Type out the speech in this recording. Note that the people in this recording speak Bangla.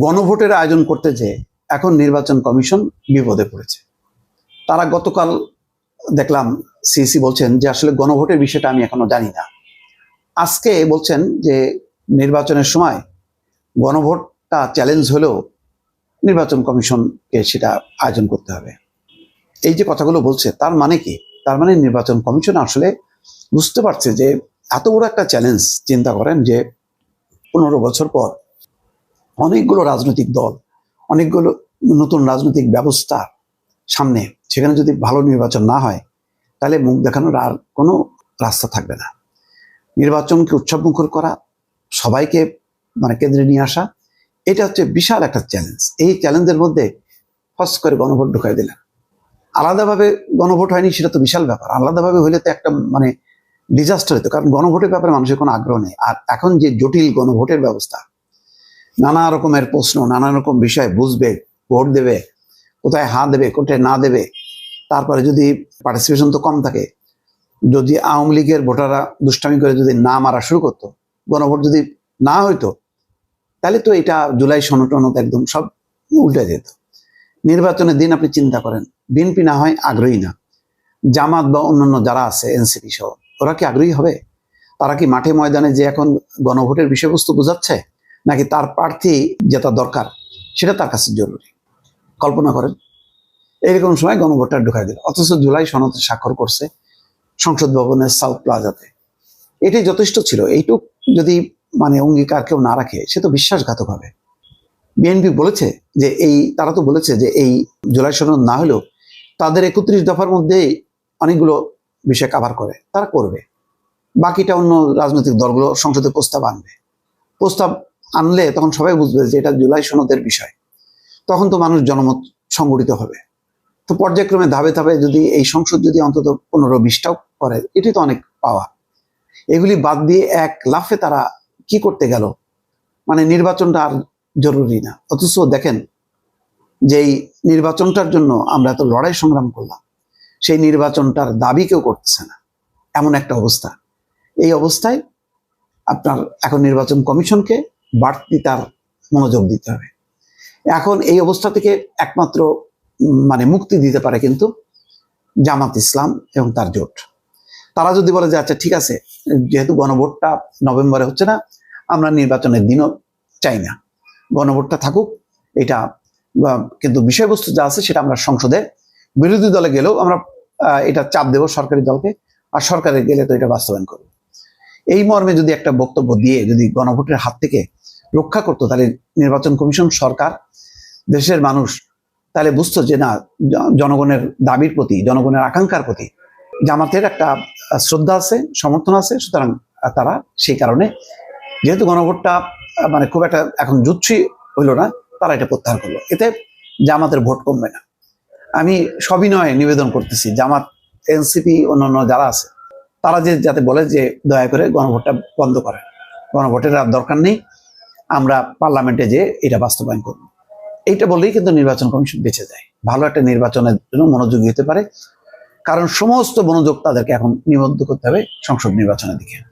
গণভোটের আয়োজন করতে যে এখন নির্বাচন কমিশন বিপদে পড়েছে। তারা গতকাল দেখলাম সিসি বলছেন যে আসলে গণভোটের বিষয়টা আমি এখনও জানি না। আজকে বলছেন যে নির্বাচনের সময় গণভোটটা চ্যালেঞ্জ হলেও নির্বাচন কমিশনকে সেটা আয়োজন করতে হবে। এই যে কথাগুলো বলছে, তার মানে কি? তার মানে নির্বাচন কমিশন আসলে বুঝতে পারছে যে এত বড় একটা চ্যালেঞ্জ চিন্তা করেন যে পনেরো বছর পর অনেকগুলো রাজনৈতিক দল, অনেকগুলো নতুন রাজনৈতিক ব্যবস্থা সামনে, সেখানে যদি ভালো নির্বাচন না হয়, তাহলে মুখ দেখানোর আর কোনো রাস্তা থাকবে না। নির্বাচনকে উৎসবমুখর করা, সবাইকে মানে কেন্দ্রে নিয়ে আসা, এটা হচ্ছে বিশাল একটা চ্যালেঞ্জ এই চ্যালেঞ্জের মধ্যে ফস করে গণভোট ঢুকাই দিলেন আলাদাভাবে গণভোট হয়নি, সেটা তো বিশাল ব্যাপার। আলাদাভাবে হইলে তো একটা মানে ডিজাস্টার হতো, কারণ গণভোটের ব্যাপারে মানুষের কোনো আগ্রহ নেই। আর এখন যে জটিল গণভোটের ব্যবস্থা নানা রকমের প্রশ্ন, নানা রকম বিষয় বুঝবে, ভোট দেবে, কোথায় হা দেবে, কোথায় না দেবে। তারপরে যদি পার্টিসিপেশন তো কম থাকে, যদি আওয়ামী লীগের ভোটাররা দুষ্টামি করে যদি না মারা শুরু করতো, গণভোট যদি না হইতো, তাহলে তো এটা জুলাই সনটনত একদম সব উল্টে যেত। নির্বাচনের দিন আপনি চিন্তা করেন, বিএনপি না হয় আগ্রহী না। জামাত বা অন্যান্য যারা আছে, এনসিপি সহ, ওরা কি আগ্রহী হবে? তারা কি মাঠে ময়দানে যে এখন গণভোটের বিষয়বস্তু বোঝাচ্ছে? নাকি তার প্রার্থী যেটা দরকার? সেটা তার কাছে জরুরি। কল্পনা করেন, এইরকম সময় গণভোটটা ঢুকাই দিল। অথচ জুলাই সনদে স্বাক্ষর করছে সংসদ ভবনের সাউথ প্লাজাতে। এটাই যথেষ্ট ছিল। এইটুক যদি মানে অঙ্গীকার কেউ না রাখে, সে তো বিশ্বাসঘাতক হবে। বিএনপি বলেছে যে এই, তারা তো বলেছে যে এই জুলাই সনদ না হলেও তাদের একত্রিশ দফার মধ্যে অনেকগুলো বিষয় কাভার করে। তারা করবে। বাকিটা অন্য রাজনৈতিক দলগুলো সংসদে প্রস্তাব আনবে। প্রস্তাব আনলে তখন সবাই বুঝবে যে এটা জুলাই সনদের বিষয়। তখন তো মানুষ জনমত সংগঠিত হবে। তো পর্যায়ক্রমে ধাপে ধাপে যদি এই সংসদ যদি অন্তত পনেরো বিশটাও করে এটি তো অনেক পাওয়া। এগুলি বাদ দিয়ে এক লাফে তারা কি করতে গেল? মানে নির্বাচনটা আর জরুরি না। অথচ দেখেন, যেই নির্বাচনটার জন্য আমরা এত লড়াই সংগ্রাম করলাম, সেই নির্বাচনটার দাবি কেউ করতেছে না। এমন একটা অবস্থা। এই অবস্থায় আপনার এখন নির্বাচন কমিশনকে বাড়তি তার মনোযোগ দিতে হবে। এখন এই অবস্থা থেকে একমাত্র মানে মুক্তি দিতে পারে কিন্তু জামাত ইসলাম এবং তার জোট। তারা যদি বলে যে আচ্ছা ঠিক আছে, যেহেতু গণভোটটা নভেম্বরে হচ্ছে না, আমরা নির্বাচনের দিনও চাই না। গণভোটটা থাকুক, এটা কিন্তু বিষয়বস্তু যা আছে সেটা আমরা সংসদে বিরোধী দলে গেলেও আমরা এটা চাপ দেব সরকারি দলকে, আর সরকারে গেলে তো এটা বাস্তবায়ন করবে। এই মর্মে যদি একটা বক্তব্য দিয়ে যদি গণভোটের হাত থেকে রক্ষা করতো, তাহলে নির্বাচন কমিশন, সরকার, দেশের মানুষ তাহলে বুঝতো যে না জনগণের দাবির প্রতি, জনগণের আকাঙ্ক্ষার প্রতি জামাতের একটা শ্রদ্ধা আছে, সমর্থন আছে, সুতরাং তারা সেই কারণে যেহেতু গণভোটটা মানে খুব একটা এখন জুৎসই হইল না, তারা এটা প্রত্যাহার করল। এতে জামাতের ভোট কমবে না। আমি সবিনয়ে নিবেদন করতেছি, জামাত, এনসিপি, অন্যান্য যারা আছে, তারা যে যাতে বলে যে দয়া করে গণভোটটা বন্ধ করে। গণভোটের আর দরকার নেই। আমরা পার্লামেন্টে যে এটা বাস্তবায়ন করব। এইটা বললেই কিন্তু নির্বাচন কমিশন বেঁচে যায়। ভালো একটা নির্বাচনের জন্য মনোযোগী হতে পারে। কারণ সমস্ত মনোযোগ তাদেরকে এখন নিবদ্ধ করতে হবে সংসদ নির্বাচনের দিকে।